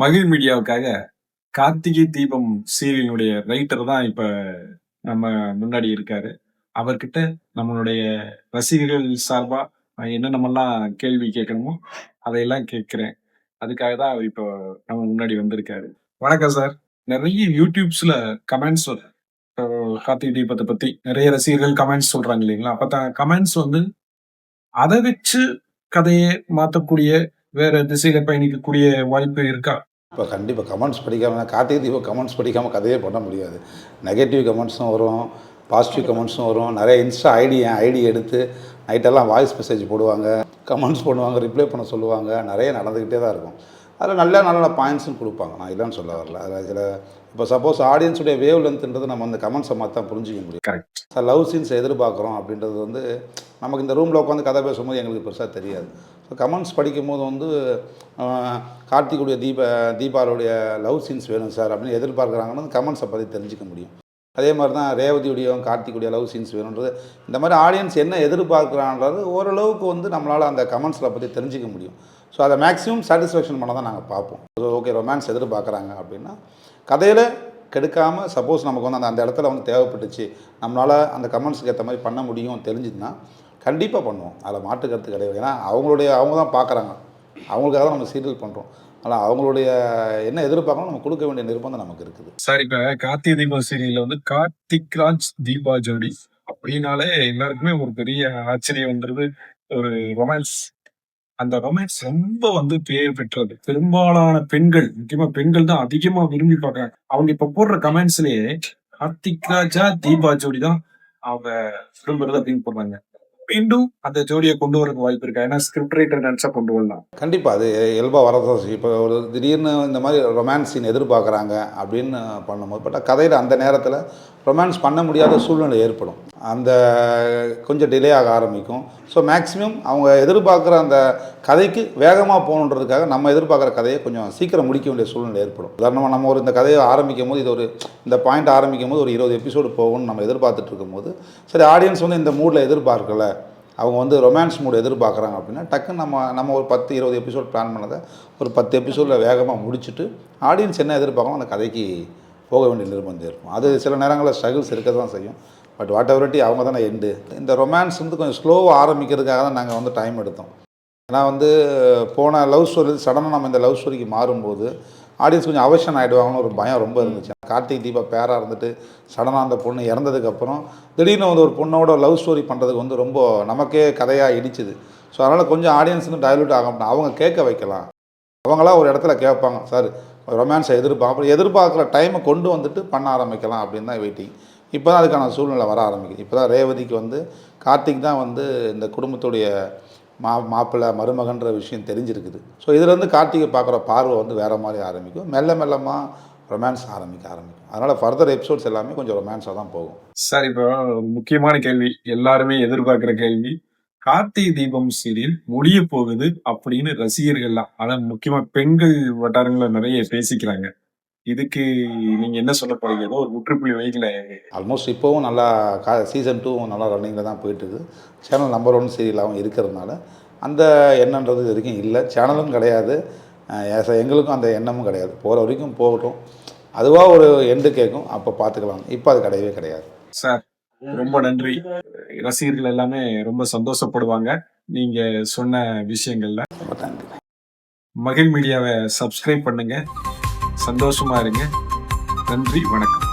மகிழ் மீடியாவுக்காக கார்த்திகை தீபம் சீரியலினுடைய ரைட்டர் தான் இப்ப நம்ம முன்னாடி இருக்காரு. அவர்கிட்ட நம்மளுடைய ரசிகர்கள் சார்பா என்ன என்னென்னமெல்லாம் கேள்வி கேட்கணுமோ அதையெல்லாம் கேட்கிறேன். அதுக்காக தான் அவர் இப்போ நம்ம முன்னாடி வந்திருக்காரு. வணக்கம் சார். நிறைய யூடியூப்ஸ்ல கமெண்ட்ஸ் வரும் இப்போ கார்த்திகை தீபத்தை பத்தி நிறைய ரசிகர்கள் கமெண்ட்ஸ் சொல்றாங்க இல்லைங்களா? அப்ப கமெண்ட்ஸ் வந்து அதை வச்சு கதையை மாற்றக்கூடிய வேற திசையில பயணிக்கக்கூடிய வாய்ப்பு இருக்கா? இப்போ கண்டிப்பாக கமெண்ட்ஸ் படிக்காமல் கார்த்திகை தீபம் கமெண்ட்ஸ் படிக்காமல் கதையே பண்ண முடியாது. நெகட்டிவ் கமெண்ட்ஸும் வரும் பாசிட்டிவ் கமெண்ட்ஸும் வரும். நிறைய இன்ஸ்டா ஐடி என் ஐடி எடுத்து நைட்டெல்லாம் வாய்ஸ் மெசேஜ் போடுவாங்க. கமெண்ட்ஸ் பண்ணுவாங்க ரிப்ளை பண்ண சொல்லுவாங்க. நிறைய நடந்துக்கிட்டே தான் இருக்கும். அதில் நல்ல நல்ல பாயிண்ட்ஸும் கொடுப்பாங்க. நான் இல்லைன்னு சொல்ல வரல. அதில் சில இப்போ சப்போஸ் ஆடியன்ஸுடைய வேவ் லென்த்ன்றது நம்ம அந்த கமெண்ட்ஸை தான் புரிஞ்சிக்க முடியும். கரெக்ட் சார் லவ் சீன்ஸ் எதிர்பார்க்குறோம் அப்படின்றது வந்து நமக்கு இந்த ரூமில் உட்காந்து கதை பேசும்போது எங்களுக்கு பெருசாக தெரியாது. ஸோ கமெண்ட்ஸ் படிக்கும்போது வந்து கார்த்திக்குடைய தீப தீபாவளுடைய லவ் சீன்ஸ் வேணும் சார் அப்படின்னு எதிர்பார்க்குறாங்கன்னு கமெண்ட்ஸை பற்றி தெரிஞ்சுக்க முடியும். அதே மாதிரி தான் ரேவதியுடையும் கார்த்திக்குடைய லவ் சீன்ஸ் வேணுன்றது. இந்த மாதிரி ஆடியன்ஸ் என்ன எதிர்பார்க்குறான்றது ஓரளவுக்கு வந்து நம்மளால் அந்த கமெண்ட்ஸில் பற்றி தெரிஞ்சிக்க முடியும். ஸோ அதை மேக்ஸிமம் சாட்டிஸ்ஃபேக்ஷன் பண்ண தான் நாங்கள் பார்ப்போம் ஓகே ரொமான்ஸ் எதிர்பார்க்குறாங்க அப்படின்னா கதையில் கெடுக்காமல் சப்போஸ் நமக்கு வந்து அந்த அந்த இடத்துல வந்து தேவைப்பட்டுச்சு நம்மளால் அந்த கமெண்ட்ஸுக்கு ஏற்ற மாதிரி பண்ண முடியும் தெரிஞ்சுதுன்னா கண்டிப்பாக பண்ணுவோம். அதில் மாற்று கருத்து கிடையாது. ஏன்னா அவங்களுடைய அவங்க தான் பார்க்குறாங்க. அவங்களுக்காக தான் நம்ம சீரியல் பண்ணுறோம் ஆனால் அவங்களுடைய என்ன எதிர்பார்க்கணும் நம்ம கொடுக்க வேண்டிய நிர்பந்தம் நமக்கு இருக்குது. சார் இப்ப கார்த்திகை தீபா சீரியல்ல வந்து கார்த்திக் ராஜ் தீபா ஜோடி அப்படின்னாலே எல்லாருக்குமே ஒரு பெரிய ஆச்சரியம் வந்துருது ஒரு ரொமான்ஸ் அந்த ரொமான்ஸ் ரொம்ப வந்து பேர் பெற்றது. பெரும்பாலான பெண்கள் முக்கியமா பெண்கள் தான் அதிகமா விரும்பி பார்க்கறாங்க. அவங்க இப்ப போடுற கமெண்ட்ஸ்லயே கார்த்திக் ராஜா தீபா ஜோடி தான் அவங்க விரும்புறது அப்படின்னு போடுறாங்க. மீண்டும் அந்த ஜோடியை கொண்டு வரதுக்கு வாய்ப்பு இருக்கா? ஏன்னா ஸ்கிரிப்ட் ரைட்டர் நினைச்சா கொண்டு வரலாம். கண்டிப்பாக அது இயல்பாக வரதான் செய்யும். இப்போ ஒரு திடீர்னு இந்த மாதிரி ரொமான்ஸ் சீன் எதிர்பார்க்குறாங்க அப்படின்னு பண்ணும்போது பட் கதையில் அந்த நேரத்தில் ரொமான்ஸ் பண்ண முடியாத சூழ்நிலை ஏற்படும். அந்த கொஞ்சம் டிலே ஆக ஆரம்பிக்கும். ஸோ மேக்ஸிமம் அவங்க எதிர்பார்க்குற அந்த கதைக்கு வேகமாக போகணுன்றதுக்காக நம்ம எதிர்பார்க்குற கதையை கொஞ்சம் சீக்கிரம் முடிக்க வேண்டிய சூழ்நிலை ஏற்படும். உதாரணமாக நம்ம ஒரு இந்த கதையை ஆரம்பிக்கும் போது இது ஒரு இந்த பாயிண்ட் ஆரம்பிக்கும் போது ஒரு இருபது எபிசோடு போகும்னு நம்ம எதிர்பார்த்துட்டு இருக்கும்போது சரி ஆடியன்ஸ் வந்து இந்த மூடில் எதிர்பார்க்கல. அவங்க வந்து ரொமான்ஸ் மூடு எதிர்பார்க்குறாங்க அப்படின்னா டக்குன்னு நம்ம நம்ம ஒரு பத்து இருபது எபிசோட் பிளான் பண்ணதை ஒரு பத்து எபிசோடில் வேகமாக முடிச்சுட்டு ஆடியன்ஸ் என்ன எதிர்பார்க்கணும் அந்த கதைக்கு போக வேண்டிய நிர்பந்தம் இருக்கும். அது சில நேரங்களில் ஸ்ட்ரகிள்ஸ் இருக்க தான் செய்யும் பட் வாட் எவரிட்டி அவங்க தானே எண்டு இந்த ரொமான்ஸ் வந்து கொஞ்சம் ஸ்லோவாக ஆரம்பிக்கிறதுக்காக தான் நாங்கள் வந்து டைம் எடுத்தோம். ஏன்னா வந்து போன லவ் ஸ்டோரி சடனாக நம்ம இந்த லவ் ஸ்டோரிக்கு மாறும்போது ஆடியன்ஸ் கொஞ்சம் அவசியம் ஆகிடுவாங்கன்னு ஒரு பயம் ரொம்ப இருந்துச்சு. கார்த்திக் தீபா பேராக இருந்துட்டு சடனாக அந்த பொண்ணு இறந்ததுக்கப்புறம் திடீர்னு வந்து ஒரு பொண்ணோட லவ் ஸ்டோரி பண்ணுறதுக்கு வந்து ரொம்ப நமக்கே கதையாக இடிச்சுது. ஸோ அதனால் கொஞ்சம் ஆடியன்ஸ் வந்து டைலூட் ஆக அவங்க கேட்க வைக்கலாம். அவங்களா ஒரு இடத்துல கேட்பாங்க. சார் ரொமான்ஸை எதிர்பார்க்க அப்புறம் எதிர்பார்க்குற டைமை கொண்டு வந்துட்டு பண்ண ஆரம்பிக்கலாம் அப்படின்னு தான் வெயிட்டிங் இப்போ தான் அதுக்கான சூழ்நிலை வர ஆரம்பிக்குது. இப்போ தான் ரேவதிக்கு வந்து கார்த்திக் தான் வந்து இந்த குடும்பத்துடைய மா மாப்பிள்ளை மருமகன்ற விஷயம் தெரிஞ்சிருக்குது. ஸோ இதுலேருந்து கார்த்திகை பார்க்குற பார்வை வந்து வேறு மாதிரி ஆரம்பிக்கும். மெல்ல மெல்லமாக ரொமான்ஸ் ஆரம்பிக்க ஆரம்பிக்கும். அதனால் ஃபர்தர் எபிசோட்ஸ் எல்லாமே கொஞ்சம் ரொமான்ஸாக தான் போகும். சார் இப்போ முக்கியமான கேள்வி. எல்லாருமே எதிர்பார்க்குற கேள்வி. கார்த்திகை தீபம் சீரியல் முடிய போகுது அப்படின்னு ரசிகர்கள்லாம் ஆனால் முக்கியமாக பெண்கள் வட்டாரங்களை நிறைய பேசிக்கிறாங்க. இதுக்கு நீங்க என்ன சொல்ல போறீங்க? ஏதோ ஒரு முற்றுப்புள்ளி வைக்கல ஆல்மோஸ்ட் இப்போவும் நல்லா கா சீசன் டூவும் நல்லா ரன்னிங்கில் தான் போயிட்டுருக்கு. சேனல் நம்பர் ஒன் சீரியலாகவும் இருக்கிறதுனால அந்த எண்ணன்றது இது வரைக்கும் இல்லை. சேனலும் கிடையாது. எங்களுக்கும் அந்த எண்ணமும் கிடையாது. போகிற வரைக்கும் போகட்டும். அதுவாக ஒரு எண்டு கேட்கும். அப்போ பார்த்துக்கலாம் இப்போ அது கிடையவே கிடையாது. சார் ரொம்ப நன்றி. ரசிகர்கள் எல்லாமே ரொம்ப சந்தோஷப்படுவாங்க. நீங்க சொன்ன விஷயங்கள்ல. ரொம்ப நன்றி. மகிழ் மீடியாவை சப்ஸ்கிரைப் பண்ணுங்க. சந்தோஷமா இருங்க. நன்றி வணக்கம்.